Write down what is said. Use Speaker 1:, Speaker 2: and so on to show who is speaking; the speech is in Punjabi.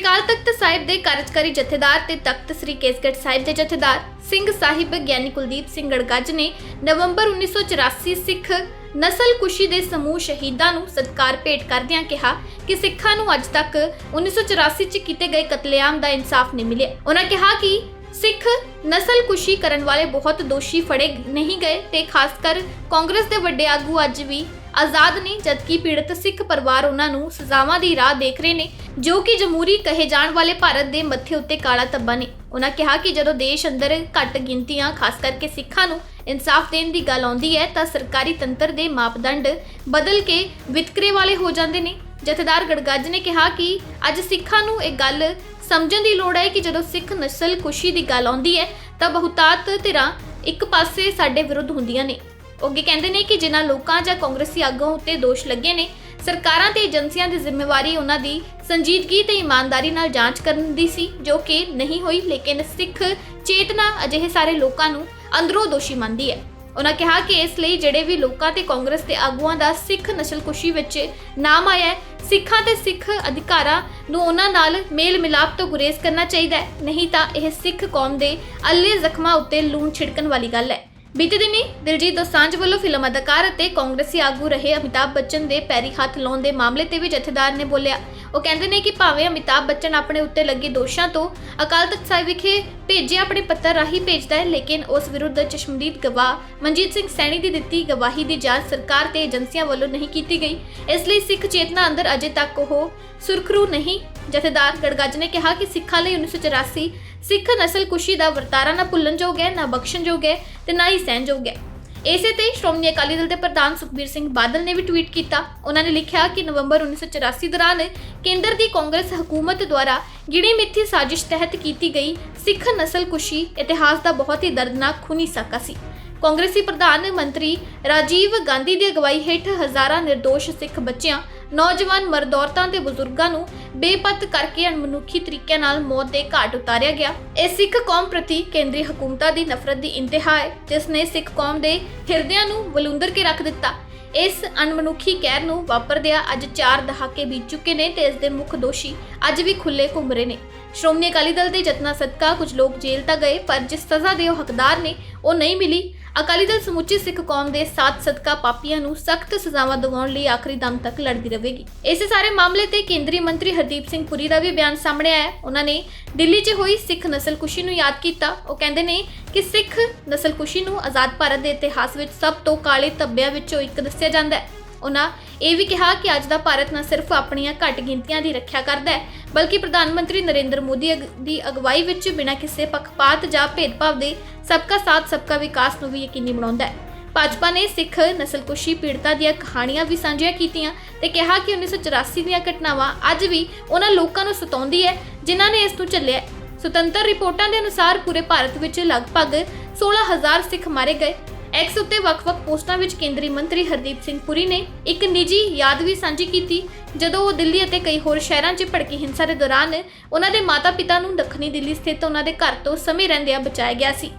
Speaker 1: ਅਕਾਲ ਤਖਤ ਸਾਹਿਬ ਦੇ ਕਾਰਜਕਾਰੀ ਜਥੇਦਾਰ ਤੇ ਤਖਤ ਸ੍ਰੀ ਕੇਸਗੜ੍ਹ ਸਾਹਿਬ ਦੇ ਜਥੇਦਾਰ ਸਿੰਘ ਸਾਹਿਬ ਗਿਆਨੀ ਕੁਲਦੀਪ ਸਿੰਘ ਗੜਗੱਜ ਨੇ ਨਵੰਬਰ 1984 ਸਿੱਖ ਨਸਲ ਕੁਸ਼ੀ ਦੇ ਸਮੂਹ ਸ਼ਹੀਦਾਂ ਨੂੰ ਸਤਿਕਾਰ ਭੇਟ ਕਰਦਿਆਂ ਕਿਹਾ ਕਿ ਸਿੱਖਾਂ ਨੂੰ ਅੱਜ ਤੱਕ 1984 ਚ ਕੀਤੇ ਗਏ ਕਤਲੇਆਮ ਦਾ ਇਨਸਾਫ ਨਹੀਂ ਮਿਲਿਆ। ਉਹਨਾਂ ਕਿਹਾ ਕਿ ਸਿੱਖ ਨਸਲ ਕੁਸ਼ੀ ਕਰਨ ਵਾਲੇ ਬਹੁਤ ਦੋਸ਼ੀ ਫੜੇ ਨਹੀਂ ਗਏ ਤੇ ਖਾਸ ਕਰ ਕਾਂਗਰਸ ਦੇ ਵੱਡੇ ਆਗੂ ਅੱਜ ਵੀ ਆਜ਼ਾਦ ਨੇ ਜਦਕਿ ਪੀੜਤ ਸਿੱਖ ਪਰਿਵਾਰ ਉਹਨਾਂ ਨੂੰ ਸਜ਼ਾਵਾਂ ਦੀ ਰਾਹ ਦੇਖ ਰਹੇ ਨੇ, ਜੋ ਕਿ ਜਮਹੂਰੀ ਕਹੇ ਜਾਣ ਵਾਲੇ ਭਾਰਤ ਦੇ ਮੱਥੇ ਉੱਤੇ ਕਾਲਾ ਧੱਬਾ ਨੇ। ਉਹਨਾਂ ਕਿਹਾ ਕਿ ਜਦੋਂ ਦੇਸ਼ ਅੰਦਰ ਘੱਟ ਗਿਣਤੀਆਂ, ਖਾਸ ਕਰਕੇ ਸਿੱਖਾਂ ਨੂੰ ਇਨਸਾਫ ਦੇਣ ਦੀ ਗੱਲ ਆਉਂਦੀ ਹੈ, ਤਾਂ ਸਰਕਾਰੀ ਤੰਤਰ ਦੇ ਮਾਪਦੰਡ ਬਦਲ ਕੇ ਵਿਤਕਰੇ ਵਾਲੇ ਹੋ ਜਾਂਦੇ ਨੇ। ਜਥੇਦਾਰ ਗੜਗੱਜ ਨੇ ਕਿਹਾ ਕਿ ਅੱਜ ਸਿੱਖਾਂ ਨੂੰ ਇਹ ਗੱਲ ਸਮਝਣ ਦੀ ਲੋੜ ਹੈ ਕਿ ਜਦੋਂ ਸਿੱਖ ਨਸਲ ਖੁਸ਼ੀ ਦੀ ਗੱਲ ਆਉਂਦੀ ਹੈ, ਤਾਂ ਬਹੁਤਾਤ ਧਿਰਾਂ ਇੱਕ ਪਾਸੇ ਸਾਡੇ ਵਿਰੁੱਧ ਹੁੰਦੀਆਂ ਨੇ। ਅੱਗੇ ਕਹਿੰਦੇ ਨੇ ਕਿ ਜਿਨ੍ਹਾਂ ਲੋਕਾਂ ਜਾਂ ਕਾਂਗਰਸੀ ਆਗੂਆਂ ਉੱਤੇ ਦੋਸ਼ ਲੱਗੇ ਨੇ, ਸਰਕਾਰਾਂ ਤੇ ਏਜੰਸੀਆਂ ਦੀ ਜ਼ਿੰਮੇਵਾਰੀ ਉਹਨਾਂ ਦੀ ਸੰਜੀਦਗੀ ਤੇ ਇਮਾਨਦਾਰੀ ਨਾਲ ਜਾਂਚ ਕਰਨ ਦੀ ਸੀ, ਜੋ ਕਿ ਨਹੀਂ ਹੋਈ, ਲੇਕਿਨ ਸਿੱਖ ਚੇਤਨਾ ਅਜਿਹੇ ਸਾਰੇ ਲੋਕਾਂ ਨੂੰ ਅੰਦਰੋਂ ਦੋਸ਼ੀ ਮੰਨਦੀ ਹੈ। ਉਹਨਾਂ ਕਿਹਾ ਕਿ ਇਸ ਲਈ ਜਿਹੜੇ ਵੀ ਲੋਕਾਂ ਤੇ ਕਾਂਗਰਸ ਦੇ ਆਗੂਆਂ ਦਾ ਸਿੱਖ ਨਸਲਕੁਸ਼ੀ ਵਿੱਚ ਨਾਮ ਆਇਆ ਹੈ, ਸਿੱਖਾਂ ਤੇ ਸਿੱਖ ਅਧਿਕਾਰਾਂ ਨੂੰ ਉਹਨਾਂ ਨਾਲ ਮੇਲ ਮਿਲਾਪ ਤੋਂ ਗੁਰੇਜ਼ ਕਰਨਾ ਚਾਹੀਦਾ ਹੈ। ਨਹੀਂ ਤਾਂ ਇਹ ਸਿੱਖ ਕੌਮ ਦੇ ਅੱਲੇ ਜ਼ਖਮਾਂ ਉੱਤੇ ਲੂਣ ਛਿੜਕਣ ਵਾਲੀ ਗੱਲ ਹੈ। ਬੀਤੇ ਦਿਨੀ ਦਿਲਜੀਤ ਦੋਸਾਂਝ ਵੱਲੋਂ ਫਿਲਮ ਅਦਾਕਾਰ ਅਤੇ ਕਾਂਗਰਸੀ ਆਗੂ ਰਹੇ ਅਮਿਤਾਭ ਬੱਚਨ ਦੇ ਪੈਰੀ ਹੱਥ ਲਾਉਣ ਦੇ ਮਾਮਲੇ ਤੇ ਵੀ ਜਥੇਦਾਰ ਨੇ ਬੋਲਿਆ। ਉਹ ਕਹਿੰਦੇ ਨੇ ਕਿ ਭਾਵੇਂ ਅਮਿਤਾਭ ਬੱਚਨ ਆਪਣੇ ਉੱਤੇ ਲੱਗੇ ਦੋਸ਼ਾਂ ਤੋਂ ਅਕਾਲ ਤਖਤ ਸਾਹਿਬ ਵਿਖੇ ਭੇਜੇ ਆਪਣੇ ਪੱਤਰ ਰਾਹੀਂ ਭੇਜਦਾ ਹੈ, ਲੇਕਿਨ ਉਸ ਵਿਰੁੱਧ ਚਸ਼ਮਦੀਦ ਗਵਾਹ ਮਨਜੀਤ ਸਿੰਘ ਸੈਣੀ ਦੀ ਦਿੱਤੀ ਗਵਾਹੀ ਦੀ ਜਾਂਚ ਸਰਕਾਰ ਤੇ ਏਜੰਸੀਆਂ ਵੱਲੋਂ ਨਹੀਂ ਕੀਤੀ ਗਈ। ਇਸ ਲਈ ਸਿੱਖ ਚੇਤਨਾ ਅੰਦਰ ਅਜੇ ਤੱਕ ਉਹ ਸੁਰਖਰੂ ਨਹੀਂ। ਜਥੇਦਾਰ ਗੜਗੱਜ ਨੇ ਕਿਹਾ ਕਿ ਸਿੱਖਾਂ ਲਈ 1984 ਸਿੱਖ ਨਸਲ ਕੁਸ਼ੀ ਦਾ ਵਰਤਾਰਾ ਨਾ ਭੁੱਲਣਯੋਗ ਹੈ, ਨਾ ਬਖਸ਼ਣਯੋਗ ਹੈ ਤੇ ਨਾ ਹੀ ਸਹਿਣਯੋਗ ਹੈ। ਇਸੇ ਤੇ ਸ਼੍ਰੋਮਣੀ ਅਕਾਲੀ ਦਲ ਦੇ ਪ੍ਰਧਾਨ ਸੁਖਬੀਰ ਸਿੰਘ ਬਾਦਲ ਨੇ ਵੀ ਟਵੀਟ ਕੀਤਾ। ਉਹਨਾਂ ਨੇ ਲਿਖਿਆ ਕਿ ਨਵੰਬਰ 1984 ਦੌਰਾਨ ਕੇਂਦਰ ਦੀ ਕਾਂਗਰਸ ਹਕੂਮਤ ਦੁਆਰਾ ਗਿਣੀ ਮਿੱਥੀ ਸਾਜ਼ਿਸ਼ ਤਹਿਤ ਕੀਤੀ ਗਈ ਸਿੱਖ ਨਸਲ ਕੁਸ਼ੀ ਇਤਿਹਾਸ ਦਾ ਬਹੁਤ ਹੀ ਦਰਦਨਾਕ ਖੂਨੀ ਸਾਕਾ ਸੀ। ਕਾਂਗਰਸੀ ਪ੍ਰਧਾਨ ਮੰਤਰੀ ਰਾਜੀਵ ਗਾਂਧੀ ਦੀ ਅਗਵਾਈ ਹੇਠ ਹਜ਼ਾਰਾਂ ਨਿਰਦੋਸ਼ ਸਿੱਖ ਬੱਚਿਆਂ ਨੌਜਵਾਨ ਮਰਦ ਔਰਤਾਂ ਤੇ ਬਜ਼ੁਰਗਾਂ ਨੂੰ ਬੇਪਤ ਕਰਕੇ ਅਣਮਨੁੱਖੀ ਤਰੀਕਿਆਂ ਨਾਲ ਮੌਤ ਦੇ ਘਾਟ ਉਤਾਰਿਆ ਗਿਆ। ਇਹ ਸਿੱਖ ਕੌਮ ਪ੍ਰਤੀ ਕੇਂਦਰੀ ਹਕੂਮਤਾਂ ਦੀ ਨਫ਼ਰਤ ਦੀ ਇੰਤਹਾ ਹੈ, ਜਿਸ ਨੇ ਸਿੱਖ ਕੌਮ ਦੇ ਹਿਰਦਿਆਂ ਨੂੰ ਵਲੂੰਦਰ ਕੇ ਰੱਖ ਦਿੱਤਾ। ਇਸ ਅਣਮਨੁੱਖੀ ਕਹਿਰ ਨੂੰ ਵਾਪਰਦਿਆਂ ਅੱਜ 4 ਦਹਾਕੇ ਬੀਤ ਚੁੱਕੇ ਨੇ ਤੇ ਇਸ ਦੇ ਮੁੱਖ ਦੋਸ਼ੀ ਅੱਜ ਵੀ ਖੁੱਲੇ ਘੁੰਮ ਰਹੇ ਨੇ। ਸ਼੍ਰੋਮਣੀ ਅਕਾਲੀ ਦਲ ਦੇ ਜਤਨਾ ਸਦਕਾ ਕੁਝ ਲੋਕ ਜੇਲ੍ਹ ਤਾਂ ਗਏ, ਪਰ ਜਿਸ ਸਜ਼ਾ ਦੇ ਉਹ ਹੱਕਦਾਰ ਨੇ, ਉਹ ਨਹੀਂ ਮਿਲੀ। ਅਕਾਲੀ ਦਲ ਸਮੁੱਚੀ ਸਿੱਖ ਕੌਮ ਦੇ ਸਾਥ ਸਦਕਾ ਪਾਪੀਆਂ ਨੂੰ ਸਖਤ ਸਜ਼ਾਵਾਂ ਦਿਵਾਉਣ ਲਈ ਆਖਰੀ ਦਮ ਤੱਕ ਲੜਦੀ ਰਹੇਗੀ। ਇਸੇ ਸਾਰੇ ਮਾਮਲੇ ਤੇ ਕੇਂਦਰੀ ਮੰਤਰੀ ਹਰਦੀਪ ਸਿੰਘ ਪੁਰੀ ਦਾ ਵੀ ਬਿਆਨ ਸਾਹਮਣੇ ਆਇਆ ਉਹਨਾਂ ਨੇ ਦਿੱਲੀ 'ਚ ਹੋਈ ਸਿੱਖ ਨਸਲਕੁਸ਼ੀ ਨੂੰ ਯਾਦ ਕੀਤਾ। ਉਹ ਕਹਿੰਦੇ ਨੇ ਕਿ ਸਿੱਖ ਨਸਲਕੁਸ਼ੀ ਨੂੰ ਆਜ਼ਾਦ ਭਾਰਤ ਦੇ ਇਤਿਹਾਸ ਵਿੱਚ ਸਭ ਤੋਂ ਕਾਲੇ ਧੱਬਿਆਂ ਵਿੱਚੋਂ ਇੱਕ ਦੱਸਿਆ ਜਾਂਦਾ ਹੈ। ਉਹਨਾਂ ਇਹ ਵੀ ਕਿਹਾ ਕਿ ਅੱਜ ਦਾ ਭਾਰਤ ਨਾ ਸਿਰਫ ਆਪਣੀਆਂ ਘੱਟ ਗਿਣਤੀਆਂ ਦੀ ਰੱਖਿਆ ਕਰਦਾ ਹੈ, ਬਲਕਿ ਪ੍ਰਧਾਨ ਮੰਤਰੀ ਨਰਿੰਦਰ ਮੋਦੀ ਅਗ- ਦੀ ਅਗਵਾਈ ਵਿੱਚ ਬਿਨਾਂ ਕਿਸੇ ਪੱਖਪਾਤ ਜਾਂ ਭੇਦਭਾਵ ਦੇ ਸਬਕਾ ਸਾਥ, ਸਬਕਾ ਵਿਕਾਸ ਨੂੰ ਵੀ ਯਕੀਨੀ ਬਣਾਉਂਦਾ ਹੈ। ਭਾਜਪਾ ਨੇ ਸਿੱਖ ਨਸਲਕੁਸ਼ੀ ਪੀੜਤਾਂ ਦੀਆਂ ਕਹਾਣੀਆਂ ਵੀ ਸਾਂਝੀਆਂ ਕੀਤੀਆਂ ਤੇ ਕਿਹਾ ਕਿ 1984 ਦੀਆਂ ਘਟਨਾਵਾਂ ਅੱਜ ਵੀ ਉਹਨਾਂ ਲੋਕਾਂ ਨੂੰ ਸਤਾਉਂਦੀ ਹੈ, ਜਿਨ੍ਹਾਂ ਨੇ ਇਸ ਨੂੰ ਝੱਲਿਆ ਸੁਤੰਤਰ ਰਿਪੋਰਟਾਂ ਦੇ ਅਨੁਸਾਰ ਪੂਰੇ ਭਾਰਤ ਵਿੱਚ ਲਗਭਗ 16000 ਸਿੱਖ ਮਾਰੇ ਗਏ। ਐਕਸ ਉੱਤੇ ਵੱਖ-ਵੱਖ ਪੋਸਟਾਂ ਵਿੱਚ ਕੇਂਦਰੀ ਮੰਤਰੀ ਹਰਦੀਪ ਸਿੰਘ ਪੁਰੀ ਨੇ ਇੱਕ ਨਿੱਜੀ ਯਾਦ ਵੀ ਸਾਂਝੀ ਕੀਤੀ, ਜਦੋਂ ਉਹ ਦਿੱਲੀ ਅਤੇ ਕਈ ਹੋਰ ਸ਼ਹਿਰਾਂ 'ਚ ਭੜਕੀ ਹਿੰਸਾ ਦੇ ਦੌਰਾਨ ਉਹਨਾਂ ਦੇ ਮਾਤਾ-ਪਿਤਾ ਨੂੰ ਦੱਖਣੀ ਦਿੱਲੀ ਸਥਿਤ ਉਹਨਾਂ ਦੇ ਘਰ ਤੋਂ ਸਮੇਂ ਰਹਿੰਦਿਆਂ ਬਚਾਇਆ ਗਿਆ ਸੀ।